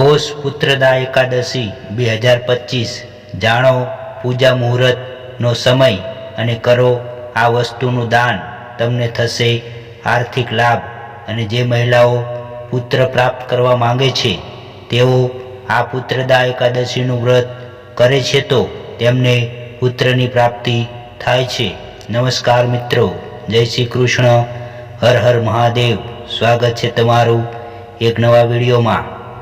પોષ પુત્રદા એકાદશી બે હજાર પચીસ. જાણો, પૂજા મુહૂર્તનો સમય અને કરો આ વસ્તુનું દાન. તમને થશે આર્થિક લાભ અને જે મહિલાઓ પુત્ર પ્રાપ્ત કરવા માંગે છે, તેઓ આ પુત્રદા એકાદશીનું વ્રત કરે છે તો તેમને પુત્રની પ્રાપ્તિ થાય છે. નમસ્કાર મિત્રો, જય શ્રી કૃષ્ણ. હર હર મહાદેવ. સ્વાગત છે તમારું એક નવા વિડીયોમાં.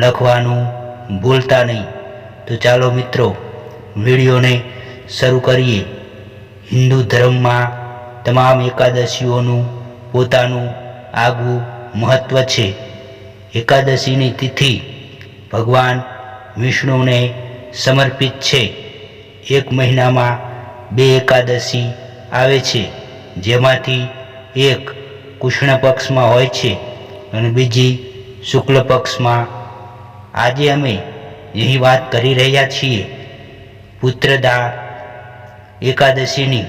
લખવાનું ભૂલતા નહીં. તો ચાલો મિત્રો, વિડીયોને શરૂ કરીએ. હિન્દુ ધર્મમાં તમામ એકાદશીઓનું પોતાનું આગવું મહત્ત્વ છે. એકાદશીની તિથિ ભગવાન વિષ્ણુને સમર્પિત છે. એક મહિનામાં બે એકાદશી આવે છે, જેમાંથી એક કૃષ્ણ પક્ષમાં હોય છે અને બીજી શુક્લ પક્ષમાં આજે અમે અહીં વાત કરી રહ્યા છીએ. પુત્રદા, એકાદશીની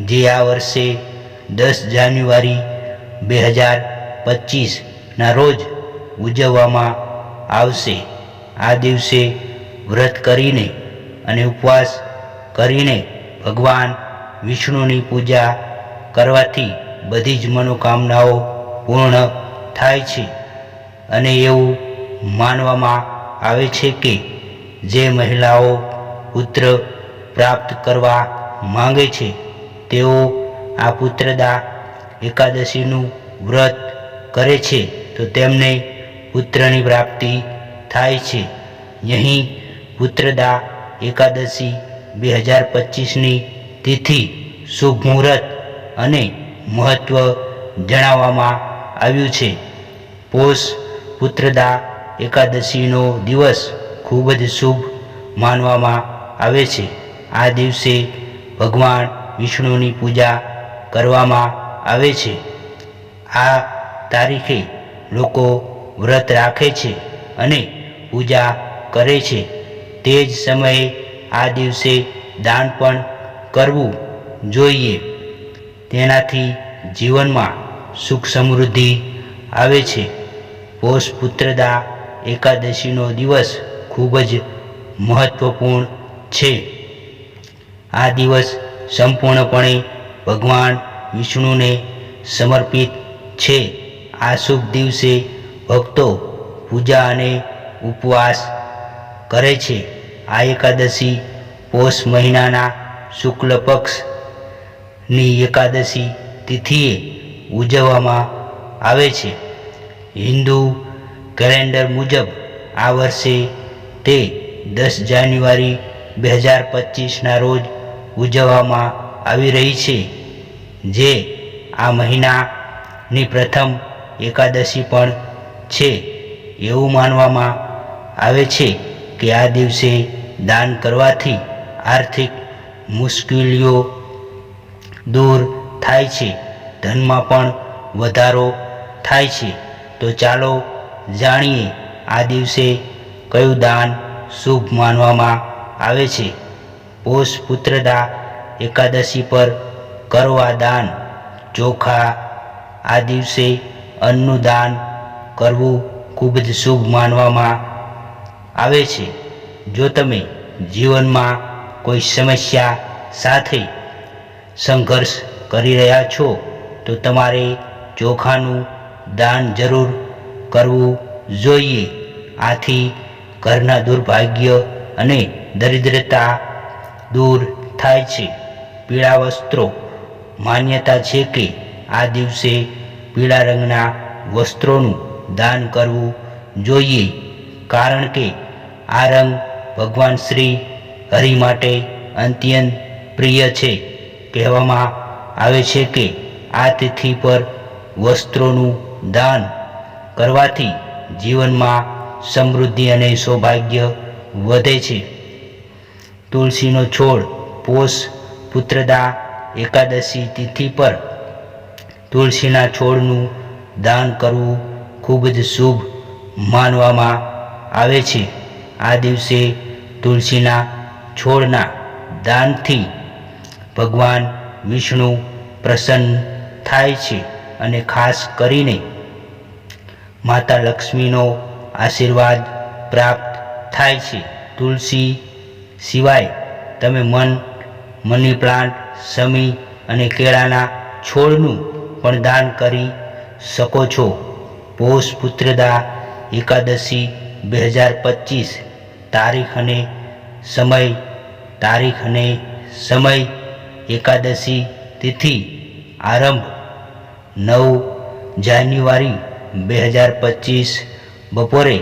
જે આ વર્ષે દસ જાન્યુઆરી બે હજાર પચીસના રોજ ઉજવવામાં આવશે. આ દિવસે વ્રત કરીને અને ઉપવાસ કરીને ભગવાન વિષ્ણુની પૂજા કરવાથી બધી જ મનોકામનાઓ પૂર્ણ થાય છે. અને એવું માનવામાં આવે છે કે જે મહિલાઓ પુત્ર પ્રાપ્ત કરવા માંગે છે, તેઓ આ પુત્રદા એકાદશીનું વ્રત કરે છે, તો તેમને પુત્રની પ્રાપ્તિ થાય છે. અહીં પુત્રદા એકાદશી બે હજાર પચીસની તિથિ શુભ મુહૂર્ત અને મહત્ત્વ જણાવવામાં આવ્યું છે. પોષ પુત્રદા એકાદશીનો દિવસ ખૂબ જ શુભ માનવામાં આવે છે. આ દિવસે ભગવાન વિષ્ણુની પૂજા કરવામાં આવે છે. આ તારીખે લોકો વ્રત રાખે છે અને પૂજા કરે છે. તે જ સમયે આ દિવસે દાન પણ કરવું જોઈએ. તેનાથી જીવનમાં સુખ સમૃદ્ધિ આવે છે. પોષ પુત્રદા એકાદશીનો દિવસ ખૂબ જ મહત્વપૂર્ણ છે. આ દિવસ સંપૂર્ણપણે ભગવાન વિષ્ણુને સમર્પિત છે. આ શુભ દિવસે ભક્તો પૂજા અને ઉપવાસ કરે છે. આ એકાદશી પોષ મહિનાના શુક્લ પક્ષની એકાદશી તિથિએ ઉજવવામાં આવે છે. હિન્દુ કેલેન્ડર મુજબ આ વર્ષે તે દસ જાન્યુઆરી બે હજાર પચીસના રોજ ઉજવવામાં આવી રહી છે, જે આ મહિનાની પ્રથમ એકાદશી પણ છે એવું માનવામાં આવે છે કે આ દિવસે દાન કરવાથી આર્થિક મુશ્કેલીઓ દૂર થાય છે, ધનમાં પણ વધારો થાય છે. તો ચાલો જાણીએ. આ દિવસે કયું દાન શુભ માનવામાં આવે છે? પોષ પુત્રદા એકાદશી પર કરવા દાન ચોખા. આ દિવસે અન્નનું દાન કરવું ખૂબ જ શુભ માનવામાં આવે છે. જો તમે જીવનમાં કોઈ સમસ્યા સાથે સંઘર્ષ કરી રહ્યા છો, તો તમારે ચોખાનું દાન જરૂર કરવું જોઈએ. આથી ઘરના દુર્ભાગ્ય અને દરિદ્રતા દૂર થાય છે. પીળા વસ્ત્રો. માન્યતા છે કે આ દિવસે પીળા રંગના વસ્ત્રોનું દાન કરવું જોઈએ. કારણ કે આ રંગ ભગવાન શ્રી હરિ માટે અત્યંત પ્રિય છે. કહેવામાં આવે છે કે આ તિથિ પર વસ્ત્રોનું દાન કરવાથી જીવનમાં સમૃદ્ધિ અને સૌભાગ્ય વધે છે. તુલસીનો છોડ, પોષ, પુત્રદા, એકાદશી તિથિ પર તુલસીના છોડનું દાન કરવું ખૂબ જ શુભ માનવામાં આવે છે. આ દિવસે તુલસીના છોડના દાનથી ભગવાન વિષ્ણુ પ્રસન્ન થાય છે અને ખાસ કરીને માતા લક્ષ્મીનો આશીર્વાદ પ્રાપ્ત થાય છે. તુલસી સિવાય તમે મન, મની પ્લાન્ટ, સમી અને કેળાના છોડનું પણ દાન કરી શકો છો. પોષ પુત્રદા એકાદશી બે હજાર પચીસ તારીખ અને સમય, તારીખ અને સમય એકાદશી તિથિ આરંભ નવ જાન્યુઆરી બે હજાર પચીસ બપોરે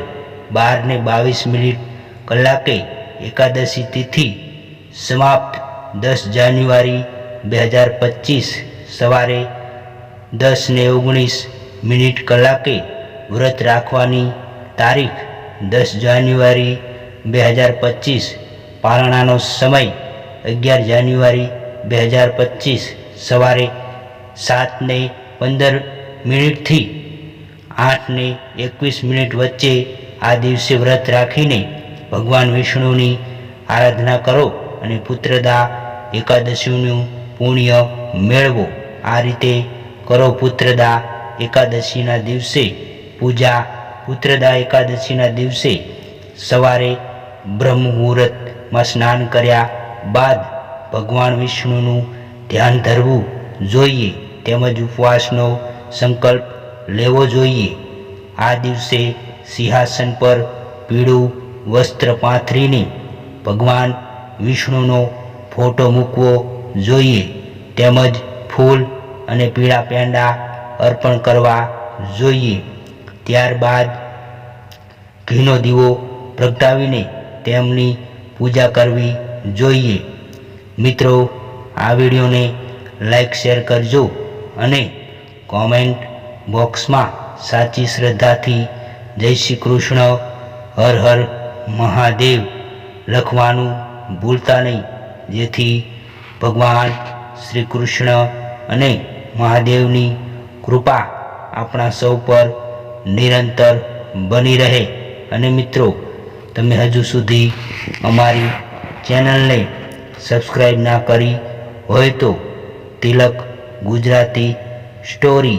બાર ને બાવીસ મિનિટ કલાકે એકાદશી તિથિ સમાપ્ત. દસ જાન્યુઆરી બે હજાર પચીસ સવારે દસ ને ઓગણીસ મિનિટ કલાકે વ્રત રાખવાની તારીખ. દસ જાન્યુઆરી બે હજાર પચીસ પારણાનો સમય અગિયાર જાન્યુઆરી બે હજાર પચીસ સવારે સાત ને પંદર મિનિટથી આઠ ને એકવીસ મિનિટ વચ્ચે આ દિવસે વ્રત રાખીને ભગવાન વિષ્ણુની આરાધના કરો અને પુત્રદા એકાદશીનું પુણ્ય મેળવો. આ રીતે કરો પુત્રદા એકાદશીના દિવસે પૂજા. પુત્રદા એકાદશીના દિવસે સવારે બ્રહ્મ મુહૂર્તમાં સ્નાન કર્યા બાદ ભગવાન વિષ્ણુનું ધ્યાન ધરવું જોઈએ. તેમજ ઉપવાસનો સંકલ્પ લેવો જોઈએ. આ દિવસે સિંહાસન પર પીળું વસ્ત્ર પાથરીને ભગવાન વિષ્ણુનો ફોટો મૂકવો જોઈએ. તેમજ ફૂલ અને પીળા પેંડા અર્પણ કરવા જોઈએ. ત્યારબાદ ઘીનો દીવો પ્રગટાવીને તેમની પૂજા કરવી જોઈએ. મિત્રો, આ વિડીયોને લાઈક, શેર કરજો અને કોમેન્ટ બોક્સમાં સાચી શ્રદ્ધાથી જય શ્રી કૃષ્ણ, હર હર મહાદેવ લખવાનું ભૂલતા નહીં. જેથી ભગવાન શ્રી કૃષ્ણ અને મહાદેવની કૃપા આપણા સૌ પર નિરંતર બની રહે. અને મિત્રો, તમે હજુ સુધી અમારી ચેનલને સબસ્ક્રાઈબ ના કરી હોય તો તિલક ગુજરાતી સ્ટોરી